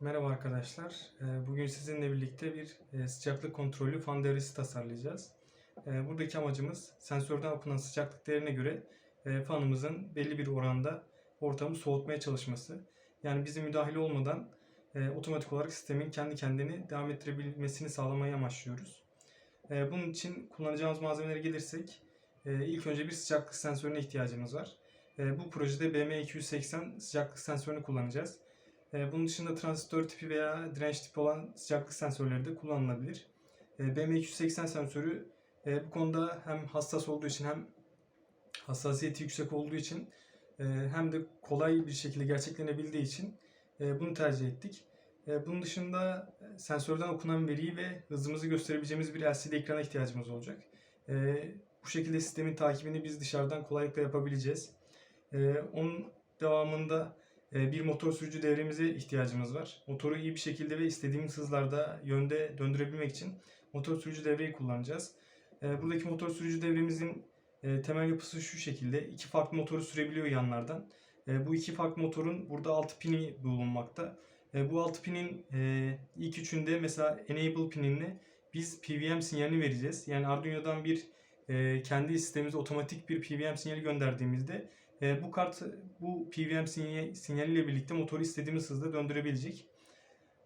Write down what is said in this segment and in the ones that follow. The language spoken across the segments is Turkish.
Merhaba arkadaşlar. Ee, Bugün sizinle birlikte bir e, sıcaklık kontrollü fan devresi tasarlayacağız. Ee, Buradaki amacımız sensörden okunan sıcaklık değerine göre e, fanımızın belli bir oranda ortamı soğutmaya çalışması. Yani bizim müdahale olmadan e, otomatik olarak sistemin kendi kendini devam ettirebilmesini sağlamayı amaçlıyoruz. E, Bunun için kullanacağımız malzemelere gelirsek ilk önce bir sıcaklık sensörüne ihtiyacımız var. Bu projede BM280 sıcaklık sensörünü kullanacağız. E, Bunun dışında transistör tipi veya direnç tipi olan sıcaklık sensörleri de kullanılabilir. E, BM280 sensörü e, bu konuda hem hassas olduğu için hem hassasiyeti yüksek olduğu için e, hem de kolay bir şekilde gerçeklenebildiği için e, bunu tercih ettik. Bunun dışında sensörden okunan veriyi ve hızımızı gösterebileceğimiz bir LCD ekrana ihtiyacımız olacak. Bu şekilde sistemin takibini biz dışarıdan kolaylıkla yapabileceğiz. Onun devamında bir motor sürücü devremize ihtiyacımız var. Motoru iyi bir şekilde ve istediğimiz hızlarda yönde döndürebilmek için motor sürücü devreyi kullanacağız. E, Buradaki motor sürücü devremizin e, temel yapısı şu şekilde. İki farklı motoru sürebiliyor yanlardan. E, Bu iki farklı motorun burada 6 pini bulunmakta. Bu 6 pinin e, ilk üçünde mesela enable pinini biz PWM sinyalini vereceğiz. Yani Arduino'dan bir e, kendi sistemimize otomatik bir PWM sinyali gönderdiğimizde e, bu kart bu PWM sinyal, sinyaliyle birlikte motoru istediğimiz hızda döndürebilecek.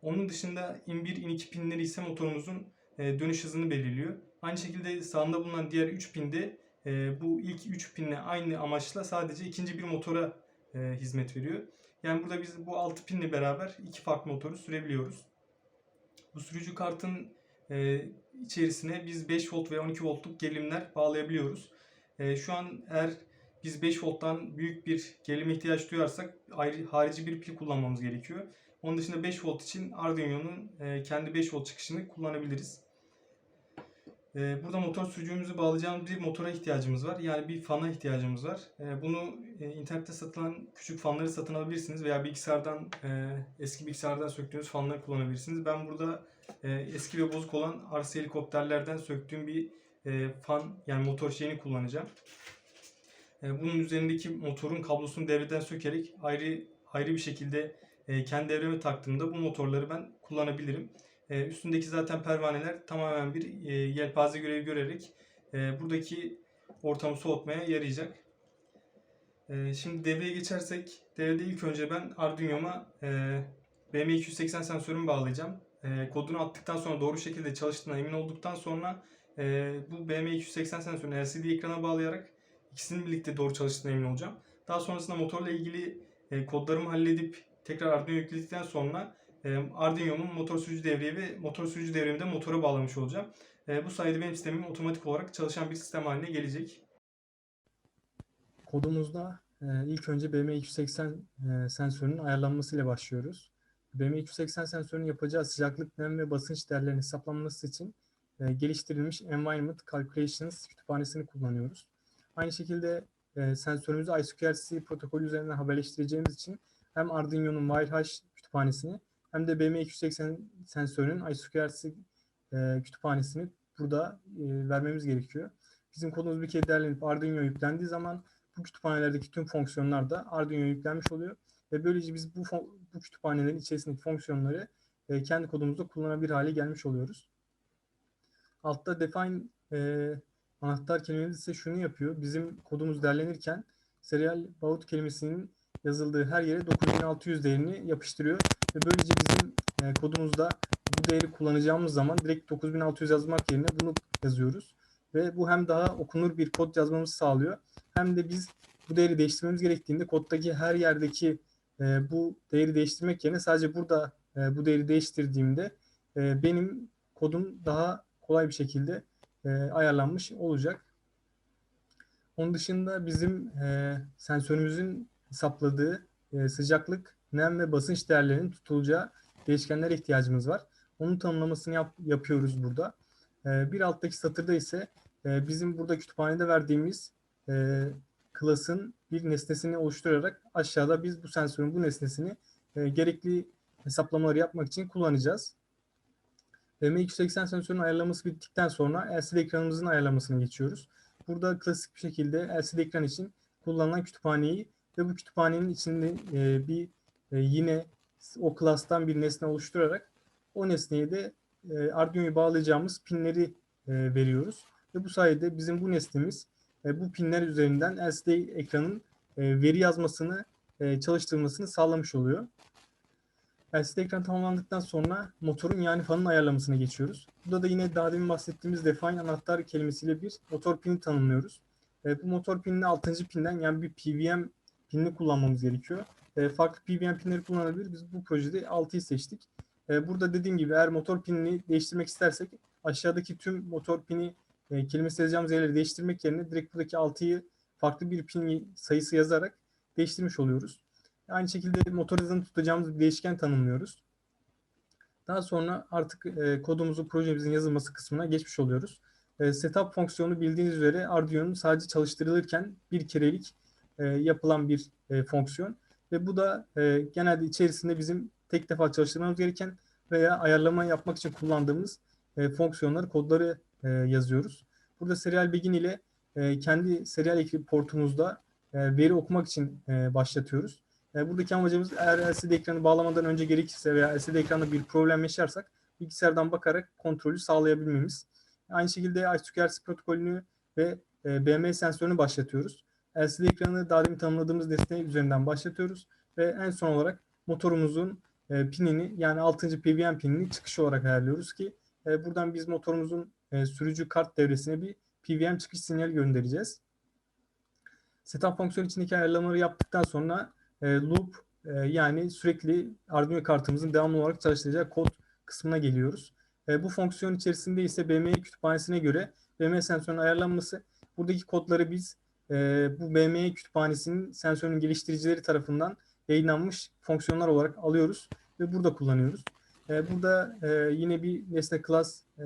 Onun dışında in1, in2 pinleri ise motorumuzun e, dönüş hızını belirliyor. Aynı şekilde sağında bulunan diğer 3 pinde bu ilk 3 pinle aynı amaçla sadece ikinci bir motora hizmet veriyor. Yani burada biz bu 6 pinle beraber iki farklı motoru sürebiliyoruz. Bu sürücü kartın içerisine biz 5 volt ve 12 voltluk gerilimler bağlayabiliyoruz. E, şu an eğer biz 5 volttan büyük bir gerilime ihtiyaç duyarsak ayrı, harici bir pil kullanmamız gerekiyor. Onun dışında 5 volt için Arduino'nun e, kendi 5 volt çıkışını kullanabiliriz. E, burada motor sürücümüzü bağlayacağımız bir motora ihtiyacımız var. Yani bir fana ihtiyacımız var. E, bunu e, internette satılan küçük fanları satın alabilirsiniz veya bilgisayardan e, eski bilgisayardan söktüğünüz fanları kullanabilirsiniz. Ben burada e, eski ve bozuk olan RC helikopterlerden söktüğüm bir e, fan yani motor şeyini kullanacağım. E, Bunun üzerindeki motorun kablosunu devreden sökerek ayrı ayrı bir şekilde e, kendi devreme taktığımda bu motorları ben kullanabilirim. E, Üstündeki zaten pervaneler tamamen bir e, yelpaze görevi görerek e, buradaki ortamı soğutmaya yarayacak. E, Şimdi devreye geçersek devrede ilk önce ben Arduino'ma e, BM280 sensörümü bağlayacağım. E, Kodunu attıktan sonra doğru şekilde çalıştığına emin olduktan sonra e, bu BM280 sensörünü LCD ekrana bağlayarak İkisinin birlikte doğru çalıştığına emin olacağım. Daha sonrasında motorla ilgili e, kodlarımı halledip tekrar Arduino yükledikten sonra e, Arduino'mun motor sürücü devreyi ve motor sürücü devremi de motora bağlamış olacağım. E, bu sayede benim sistemim otomatik olarak çalışan bir sistem haline gelecek. Kodumuzda e, ilk önce BM280 e, sensörünün ayarlanmasıyla başlıyoruz. BM280 sensörünün yapacağı sıcaklık, nem ve basınç değerlerinin hesaplanması için e, geliştirilmiş Environment Calculations kütüphanesini kullanıyoruz. Aynı şekilde e, sensörümüzü I2C protokolü üzerinden haberleştireceğimiz için hem Arduino'nun WireHash kütüphanesini hem de BM280 sensörünün I2C e, kütüphanesini burada e, vermemiz gerekiyor. Bizim kodumuz bir kere derlenip Arduino yüklendiği zaman bu kütüphanelerdeki tüm fonksiyonlar da Arduino'ya yüklenmiş oluyor. Ve böylece biz bu, bu kütüphanelerin içerisindeki fonksiyonları e, kendi kodumuzda kullanabilir hale gelmiş oluyoruz. Altta define e, anahtar kelimemiz ise şunu yapıyor. Bizim kodumuz derlenirken serial baut kelimesinin yazıldığı her yere 9600 değerini yapıştırıyor. Ve böylece bizim e, kodumuzda bu değeri kullanacağımız zaman direkt 9600 yazmak yerine bunu yazıyoruz. Ve bu hem daha okunur bir kod yazmamızı sağlıyor. Hem de biz bu değeri değiştirmemiz gerektiğinde koddaki her yerdeki e, bu değeri değiştirmek yerine sadece burada e, bu değeri değiştirdiğimde e, benim kodum daha kolay bir şekilde e, ayarlanmış olacak. Onun dışında bizim e, sensörümüzün hesapladığı e, sıcaklık, nem ve basınç değerlerinin tutulacağı değişkenlere ihtiyacımız var. Onun tanımlamasını yap- yapıyoruz burada. E, bir alttaki satırda ise e, bizim burada kütüphanede verdiğimiz e, klasın bir nesnesini oluşturarak aşağıda biz bu sensörün bu nesnesini e, gerekli hesaplamaları yapmak için kullanacağız. M280 sensörünün ayarlaması bittikten sonra LCD ekranımızın ayarlamasına geçiyoruz. Burada klasik bir şekilde LCD ekran için kullanılan kütüphaneyi ve bu kütüphanenin içinde e, bir e, yine o class'tan bir nesne oluşturarak o nesneye de e, Arduino'yu bağlayacağımız pinleri e, veriyoruz. Ve bu sayede bizim bu nesnemiz e, bu pinler üzerinden LCD ekranın veri yazmasını, e, çalıştırmasını sağlamış oluyor. LCD ekran tamamlandıktan sonra motorun yani fanın ayarlamasına geçiyoruz. Burada da yine daha demin bahsettiğimiz define anahtar kelimesiyle bir motor pini tanımlıyoruz. E, bu motor pinini 6. pinden yani bir PWM pinini kullanmamız gerekiyor. E, farklı PWM pinleri kullanabilir. Biz bu projede 6'yı seçtik. Burada dediğim gibi eğer motor pinini değiştirmek istersek aşağıdaki tüm motor pini e, kelimesi yazacağımız yerleri değiştirmek yerine direkt buradaki 6'yı farklı bir pin sayısı yazarak değiştirmiş oluyoruz. Aynı şekilde motor hızını tutacağımız bir değişken tanımlıyoruz. Daha sonra artık e, kodumuzu projemizin yazılması kısmına geçmiş oluyoruz. E, setup fonksiyonu bildiğiniz üzere Arduino'nun sadece çalıştırılırken bir kerelik e, yapılan bir e, fonksiyon. Ve bu da e, genelde içerisinde bizim tek defa çalıştırmamız gereken veya ayarlama yapmak için kullandığımız e, fonksiyonları, kodları e, yazıyoruz. Burada serial begin ile e, kendi serial ekran portumuzda e, veri okumak için e, başlatıyoruz. E, buradaki amacımız eğer LCD ekranı bağlamadan önce gerekirse veya LCD ekranda bir problem yaşarsak bilgisayardan bakarak kontrolü sağlayabilmemiz. Aynı şekilde I2RC protokolünü ve e, BM sensörünü başlatıyoruz. LCD ekranı daha demin tanımladığımız nesne üzerinden başlatıyoruz ve en son olarak motorumuzun e, pinini yani 6. PWM pinini çıkış olarak ayarlıyoruz ki e, buradan biz motorumuzun e, sürücü kart devresine bir PWM çıkış sinyali göndereceğiz. Setup fonksiyonu içindeki ayarlamaları yaptıktan sonra e, loop e, yani sürekli Arduino kartımızın devamlı olarak çalıştıracağı kod kısmına geliyoruz. E, bu fonksiyon içerisinde ise BME kütüphanesine göre BME sensörünün ayarlanması. Buradaki kodları biz e, bu BME kütüphanesinin sensörün geliştiricileri tarafından yayınlanmış fonksiyonlar olarak alıyoruz ve burada kullanıyoruz. E, burada e, yine bir nesne class e,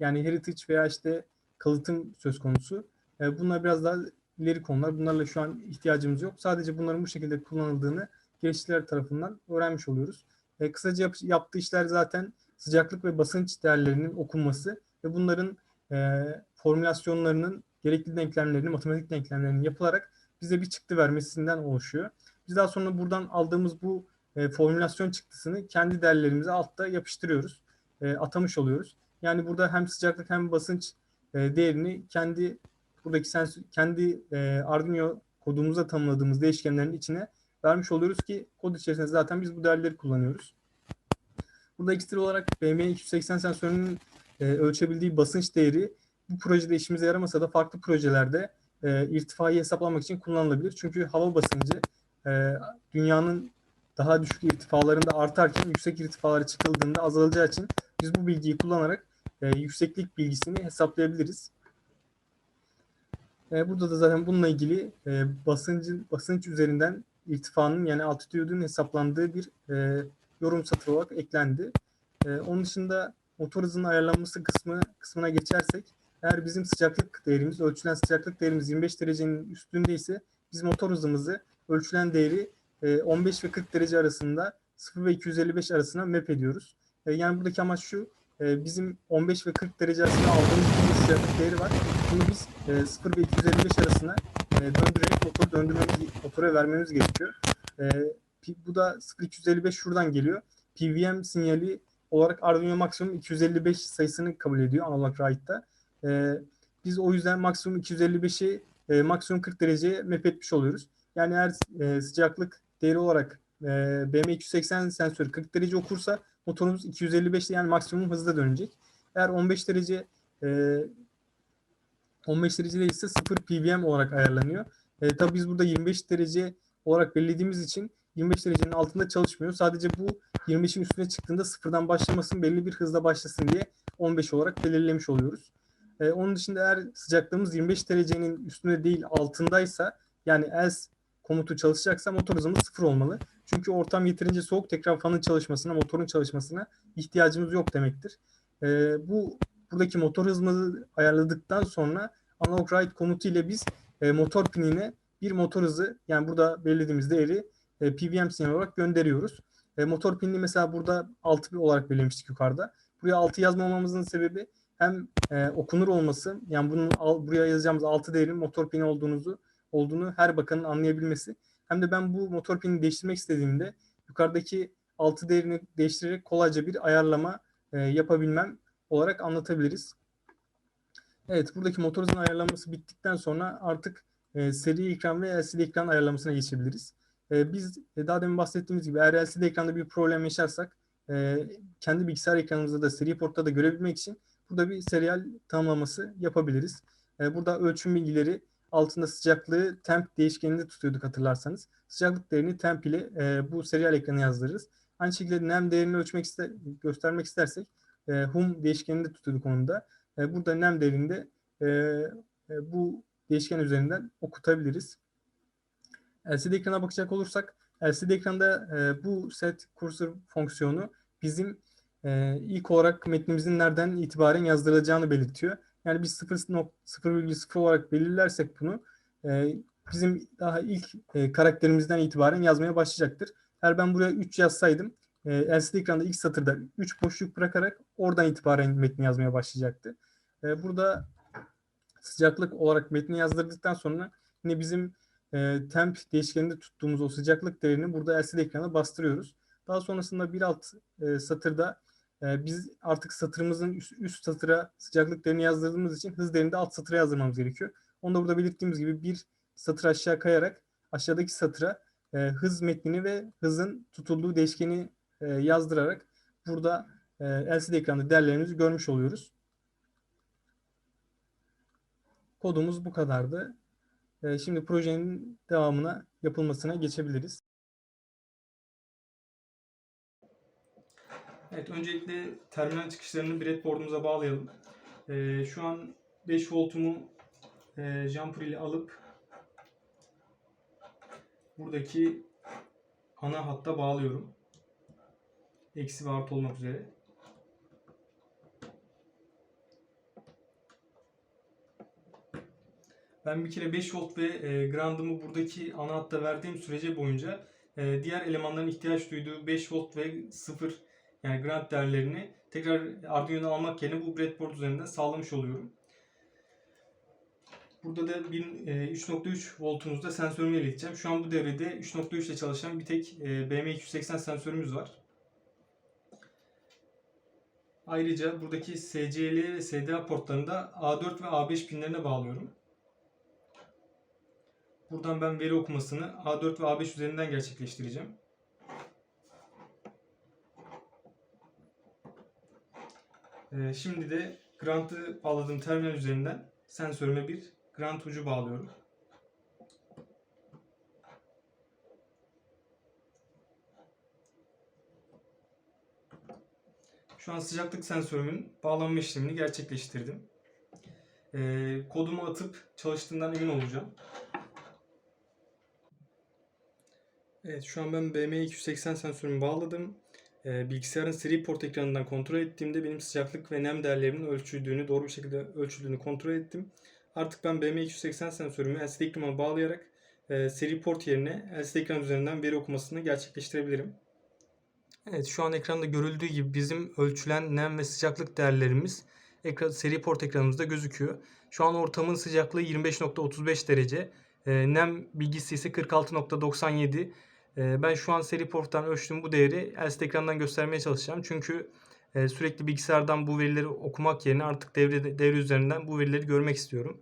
yani heritage veya işte kalıtım söz konusu. E, bunlar biraz daha ileri konular. Bunlarla şu an ihtiyacımız yok. Sadece bunların bu şekilde kullanıldığını geliştiriciler tarafından öğrenmiş oluyoruz. E, kısaca yap, yaptığı işler zaten sıcaklık ve basınç değerlerinin okunması ve bunların e, formülasyonlarının gerekli denklemlerinin, matematik denklemlerinin yapılarak bize bir çıktı vermesinden oluşuyor. Biz daha sonra buradan aldığımız bu e, formülasyon çıktısını kendi değerlerimize altta yapıştırıyoruz. E, atamış oluyoruz. Yani burada hem sıcaklık hem basınç e, değerini kendi buradaki sensör, kendi e, Arduino kodumuza tanımladığımız değişkenlerin içine vermiş oluyoruz ki kod içerisinde zaten biz bu değerleri kullanıyoruz. Burada ekstra olarak BM280 sensörünün e, ölçebildiği basınç değeri bu projede işimize yaramasa da farklı projelerde e, irtifayı hesaplamak için kullanılabilir. Çünkü hava basıncı e, dünyanın daha düşük irtifalarında artarken yüksek irtifalara çıkıldığında azalacağı için biz bu bilgiyi kullanarak e, yükseklik bilgisini hesaplayabiliriz. E, burada da zaten bununla ilgili e, basıncın basınç üzerinden irtifanın yani altitüdün hesaplandığı bir e, yorum satırı olarak eklendi. E, onun dışında motor hızının ayarlanması kısmı kısmına geçersek eğer bizim sıcaklık değerimiz, ölçülen sıcaklık değerimiz 25 derecenin üstündeyse biz motor hızımızı ölçülen değeri e, 15 ve 40 derece arasında 0 ve 255 arasına map ediyoruz. E, yani buradaki amaç şu, e, bizim 15 ve 40 derece arasında aldığımız bir sıcaklık değeri var. Bunu biz e, 0 ve 255 arasına e, döndürerek motoru döndürmemiz, motora vermemiz gerekiyor. E, bu da 0-255 şuradan geliyor. PWM sinyali olarak Arduino maksimum 255 sayısını kabul ediyor analog write'da. E, biz o yüzden maksimum 255'i e, maksimum 40 dereceye map etmiş oluyoruz. Yani eğer sıcaklık değeri olarak e, BM280 sensörü 40 derece okursa motorumuz 255'te yani maksimum hızda dönecek. Eğer 15 derece e, 15 derece ise 0 PWM olarak ayarlanıyor. E, tabii biz burada 25 derece olarak belirlediğimiz için 25 derecenin altında çalışmıyor. Sadece bu 25'in üstüne çıktığında sıfırdan başlamasın belli bir hızla başlasın diye 15 olarak belirlemiş oluyoruz. Ee, onun dışında eğer sıcaklığımız 25 derecenin üstünde değil altındaysa yani else komutu çalışacaksa motor hızımız sıfır olmalı. Çünkü ortam yeterince soğuk tekrar fanın çalışmasına, motorun çalışmasına ihtiyacımız yok demektir. Ee, bu buradaki motor hızımızı ayarladıktan sonra analog write komutu ile biz e, motor pinine bir motor hızı yani burada belirlediğimiz değeri e, PWM sinyal olarak gönderiyoruz. E, motor pinini mesela burada 6 olarak belirlemiştik yukarıda. Buraya 6 yazmamamızın sebebi hem e, okunur olması yani bunun al, buraya yazacağımız 6 değerin motor pini olduğunuzu olduğunu her bakanın anlayabilmesi. Hem de ben bu motor pinini değiştirmek istediğimde yukarıdaki altı değerini değiştirerek kolayca bir ayarlama e, yapabilmem olarak anlatabiliriz. Evet buradaki motor hızının ayarlanması bittikten sonra artık e, seri ekran ve LCD ekran ayarlamasına geçebiliriz. E, biz e, daha demin bahsettiğimiz gibi eğer LCD ekranda bir problem yaşarsak e, kendi bilgisayar ekranımızda da seri portta da görebilmek için burada bir serial tanımlaması yapabiliriz. E, burada ölçüm bilgileri altında sıcaklığı temp değişkeninde tutuyorduk hatırlarsanız. Sıcaklık değerini temp ile e, bu serial ekranı yazdırırız. Aynı şekilde nem değerini ölçmek iste, göstermek istersek e, hum değişkeninde tutuyorduk onu da. E, burada nem değerinde e, e, bu değişken üzerinden okutabiliriz. LCD ekrana bakacak olursak LCD ekranda e, bu set cursor fonksiyonu bizim e, ilk olarak metnimizin nereden itibaren yazdırılacağını belirtiyor. Yani biz 0.0 olarak belirlersek bunu e, bizim daha ilk e, karakterimizden itibaren yazmaya başlayacaktır. Eğer ben buraya 3 yazsaydım e, LCD ekranda ilk satırda 3 boşluk bırakarak oradan itibaren metni yazmaya başlayacaktı. E, burada sıcaklık olarak metni yazdırdıktan sonra yine bizim e, temp değişkeninde tuttuğumuz o sıcaklık değerini burada LCD ekrana bastırıyoruz. Daha sonrasında bir alt e, satırda e, biz artık satırımızın üst, üst satıra sıcaklık değerini yazdırdığımız için hız değerini de alt satıra yazdırmamız gerekiyor. Onu da burada belirttiğimiz gibi bir satır aşağı kayarak aşağıdaki satıra e, hız metnini ve hızın tutulduğu değişkeni e, yazdırarak burada e, LCD ekranda değerlerimizi görmüş oluyoruz. Kodumuz bu kadardı. E, şimdi projenin devamına yapılmasına geçebiliriz. Evet, öncelikle terminal çıkışlarını breadboard'umuza bağlayalım. Ee, şu an 5 voltumu e, jumper ile alıp buradaki ana hatta bağlıyorum. Eksi ve artı olmak üzere. Ben bir kere 5 volt ve e, ground'ımı buradaki ana hatta verdiğim sürece boyunca e, diğer elemanların ihtiyaç duyduğu 5 volt ve 0 yani ground değerlerini tekrar Arduino'dan almak yerine bu breadboard üzerinden sağlamış oluyorum. Burada da bir e, 3.3 voltumuzda sensörümü ileteceğim. Şu an bu devrede 3.3 ile çalışan bir tek e, BM280 sensörümüz var. Ayrıca buradaki SCL ve SDA portlarında A4 ve A5 pinlerine bağlıyorum. Buradan ben veri okumasını A4 ve A5 üzerinden gerçekleştireceğim. Ee, şimdi de Grant'ı bağladığım terminal üzerinden sensörüme bir Grant ucu bağlıyorum. Şu an sıcaklık sensörümün bağlanma işlemini gerçekleştirdim. Ee, kodumu atıp çalıştığından emin olacağım. Evet şu an ben BM280 sensörümü bağladım. Ee, bilgisayarın seri port ekranından kontrol ettiğimde benim sıcaklık ve nem değerlerimin ölçüldüğünü, doğru bir şekilde ölçüldüğünü kontrol ettim. Artık ben BM280 sensörümü LCD ekrana bağlayarak e, seri port yerine LCD ekran üzerinden veri okumasını gerçekleştirebilirim. Evet şu an ekranda görüldüğü gibi bizim ölçülen nem ve sıcaklık değerlerimiz ekran, seri port ekranımızda gözüküyor. Şu an ortamın sıcaklığı 25.35 derece. E, nem bilgisi ise 46.97. E, ben şu an seri porttan ölçtüğüm bu değeri LCD ekrandan göstermeye çalışacağım. Çünkü e, sürekli bilgisayardan bu verileri okumak yerine artık devre, devre üzerinden bu verileri görmek istiyorum.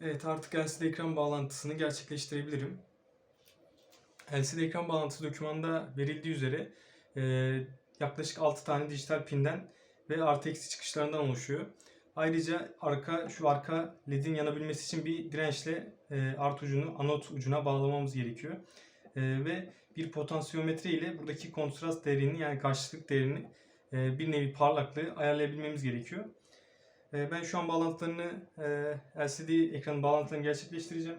Evet artık LCD ekran bağlantısını gerçekleştirebilirim. LCD ekran bağlantısı dokümanda verildiği üzere e, yaklaşık 6 tane dijital pinden ve artı eksi çıkışlarından oluşuyor. Ayrıca arka şu arka ledin yanabilmesi için bir dirençle e, artı ucunu anot ucuna bağlamamız gerekiyor. E, ve bir potansiyometre ile buradaki kontrast değerini yani karşılık değerini e, bir nevi parlaklığı ayarlayabilmemiz gerekiyor. E, ben şu an bağlantılarını LCD ekranın bağlantılarını gerçekleştireceğim.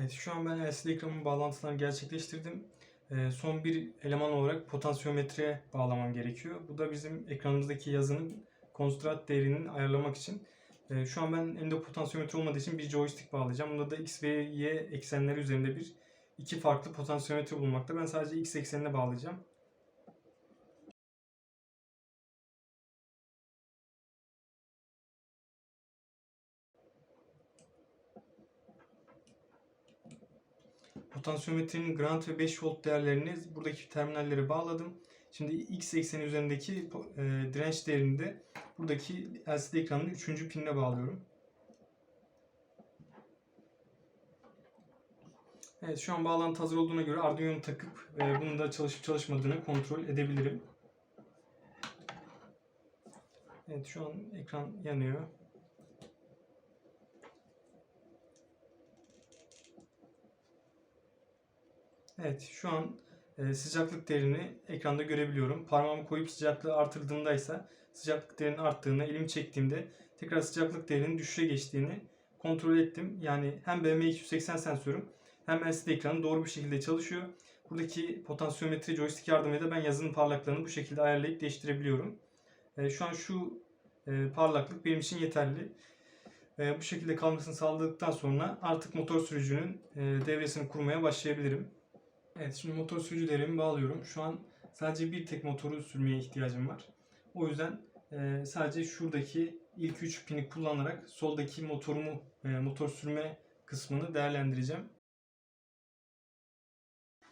Evet, şu an ben LCD ekranın bağlantılarını gerçekleştirdim. Ee, son bir eleman olarak potansiyometreye bağlamam gerekiyor. Bu da bizim ekranımızdaki yazının konstrat değerini ayarlamak için. Ee, şu an ben elimde potansiyometre olmadığı için bir joystick bağlayacağım. Bunda da X ve Y eksenleri üzerinde bir iki farklı potansiyometre bulunmakta. Ben sadece X eksenine bağlayacağım. Potansiyometrenin ground ve 5 volt değerlerini buradaki terminallere bağladım. Şimdi X ekseni üzerindeki e, direnç değerini de buradaki LCD ekranının 3. pinine bağlıyorum. Evet şu an bağlantı hazır olduğuna göre Arduino'yu takıp e, bunun da çalışıp çalışmadığını kontrol edebilirim. Evet şu an ekran yanıyor. Evet şu an e, sıcaklık değerini ekranda görebiliyorum. Parmağımı koyup sıcaklığı artırdığımda ise sıcaklık değerinin arttığını, elimi çektiğimde tekrar sıcaklık değerinin düşüşe geçtiğini kontrol ettim. Yani hem BM280 sensörüm hem LCD ekranı doğru bir şekilde çalışıyor. Buradaki potansiyometre joystick yardımıyla ben yazının parlaklığını bu şekilde ayarlayıp değiştirebiliyorum. E, şu an şu e, parlaklık benim için yeterli. Bu şekilde kalmasını sağladıktan sonra artık motor sürücünün devresini kurmaya başlayabilirim. Evet şimdi motor sürücülerimi bağlıyorum. Şu an sadece bir tek motoru sürmeye ihtiyacım var. O yüzden e, sadece şuradaki ilk 3 pini kullanarak soldaki motorumu e, motor sürme kısmını değerlendireceğim.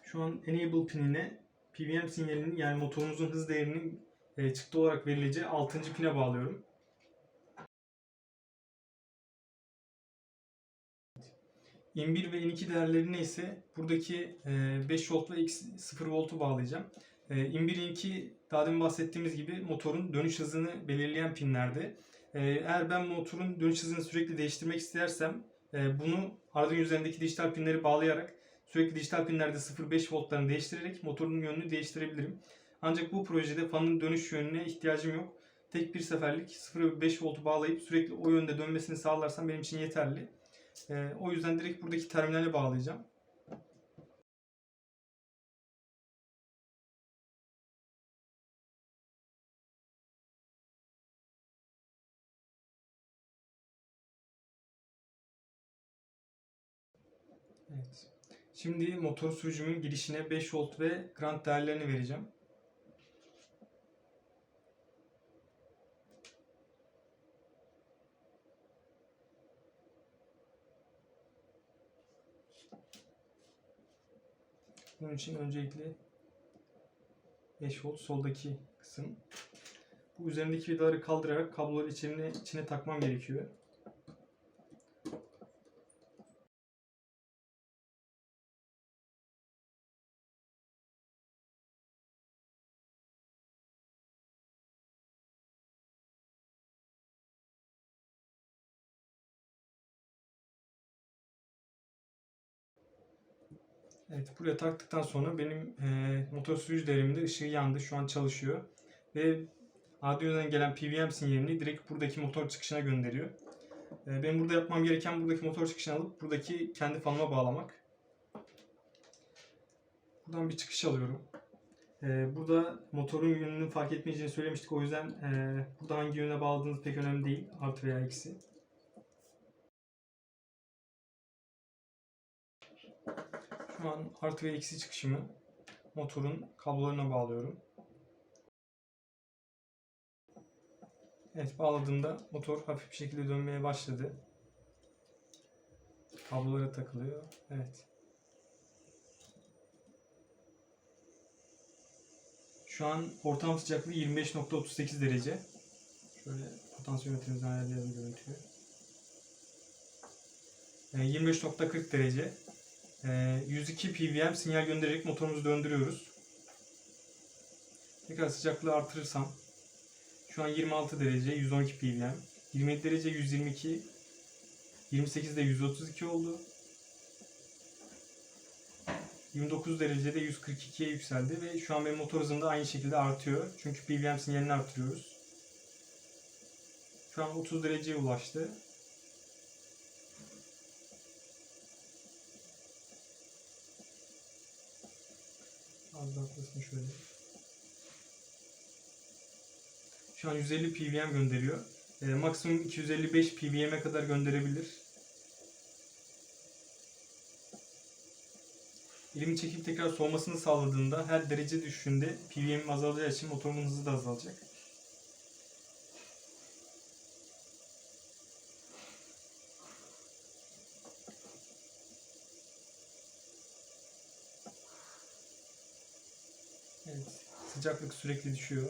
Şu an enable pinine PWM sinyalinin yani motorumuzun hız değerinin e, çıktı olarak verileceği 6. pine bağlıyorum. In1 ve In2 değerlerine ise buradaki e, 5 volt ve X 0 voltu bağlayacağım. E, In1, In2 daha demin bahsettiğimiz gibi motorun dönüş hızını belirleyen pinlerdi. E, eğer ben motorun dönüş hızını sürekli değiştirmek istersem e, bunu Arduino üzerindeki dijital pinleri bağlayarak sürekli dijital pinlerde 0.5 voltlarını değiştirerek motorun yönünü değiştirebilirim. Ancak bu projede fanın dönüş yönüne ihtiyacım yok. Tek bir seferlik 0.5 voltu bağlayıp sürekli o yönde dönmesini sağlarsam benim için yeterli. Ee, o yüzden direkt buradaki terminale bağlayacağım. Evet. Şimdi motor sürücümün girişine 5 volt ve ground değerlerini vereceğim. Bunun için öncelikle 5 volt soldaki kısım. Bu üzerindeki vidaları kaldırarak kabloları içine, içine takmam gerekiyor. Evet, buraya taktıktan sonra benim e, motor sürücü devriminde ışığı yandı. Şu an çalışıyor. Ve Arduino'dan gelen PWM sinyalini direkt buradaki motor çıkışına gönderiyor. E, benim burada yapmam gereken buradaki motor çıkışını alıp buradaki kendi fanıma bağlamak. Buradan bir çıkış alıyorum. E, burada motorun yönünü fark etmeyeceğini söylemiştik. O yüzden e, burada hangi yöne bağladığınız pek önemli değil. Artı veya eksi. Şu artı ve eksi çıkışımı motorun kablolarına bağlıyorum. Evet bağladığımda motor hafif bir şekilde dönmeye başladı. Kablolara takılıyor. Evet. Şu an ortam sıcaklığı 25.38 derece. Şöyle potansiyometremizden ayarlayalım görüntüyü. Ee, 25.40 derece. Ee, 102 PWM sinyal göndererek motorumuzu döndürüyoruz. Tekrar sıcaklığı artırırsam şu an 26 derece 112 PWM 27 derece 122 28 de 132 oldu. 29 derecede 142'ye yükseldi ve şu an benim motor hızım da aynı şekilde artıyor. Çünkü PWM sinyalini artırıyoruz. Şu an 30 dereceye ulaştı. Az daha atlasın şöyle. Şu an 150 ppm gönderiyor. Ee, maksimum 255 ppm'e kadar gönderebilir. Elimi çekip tekrar soğumasını sağladığında her derece düşüşünde ppm azalacağı için motorumun hızı da azalacak. Evet, sıcaklık sürekli düşüyor.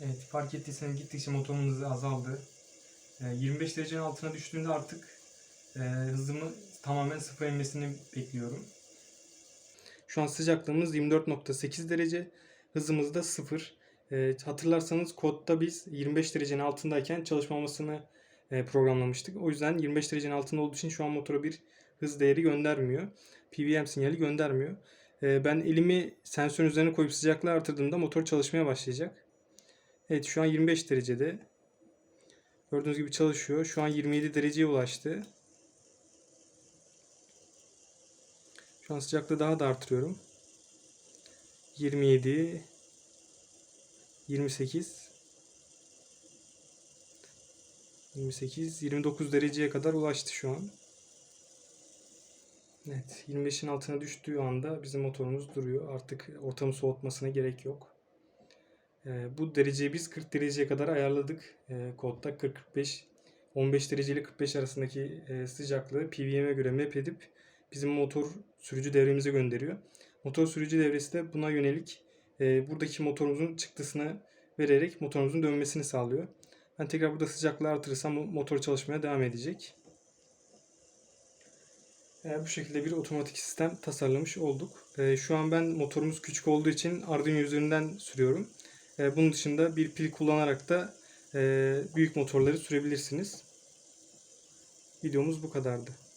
Evet, fark ettiyseniz gittikçe motorun hızı azaldı. Ee, 25 derecenin altına düştüğünde artık e, hızımı tamamen sıfır inmesini bekliyorum. Şu an sıcaklığımız 24.8 derece, hızımız da sıfır. Ee, hatırlarsanız kodda biz 25 derecenin altındayken çalışmamasını e, programlamıştık. O yüzden 25 derecenin altında olduğu için şu an motora bir hız değeri göndermiyor. PWM sinyali göndermiyor. Ee, ben elimi sensörün üzerine koyup sıcaklığı artırdığımda motor çalışmaya başlayacak. Evet şu an 25 derecede. Gördüğünüz gibi çalışıyor. Şu an 27 dereceye ulaştı. Şu an sıcaklığı daha da artırıyorum. 27 28 28 29 dereceye kadar ulaştı şu an. Evet, 25'in altına düştüğü anda bizim motorumuz duruyor. Artık ortamı soğutmasına gerek yok. Ee, bu dereceyi biz 40 dereceye kadar ayarladık e, kodda 40-45 15 derece ile 45 arasındaki e, sıcaklığı PWM'e göre map edip bizim motor sürücü devremize gönderiyor. Motor sürücü devresi de buna yönelik e, buradaki motorumuzun çıktısını vererek motorumuzun dönmesini sağlıyor. Ben tekrar burada sıcaklığı artırırsam motor çalışmaya devam edecek. E, bu şekilde bir otomatik sistem tasarlamış olduk. E, şu an ben motorumuz küçük olduğu için Arduino üzerinden sürüyorum. E, bunun dışında bir pil kullanarak da e, büyük motorları sürebilirsiniz. Videomuz bu kadardı.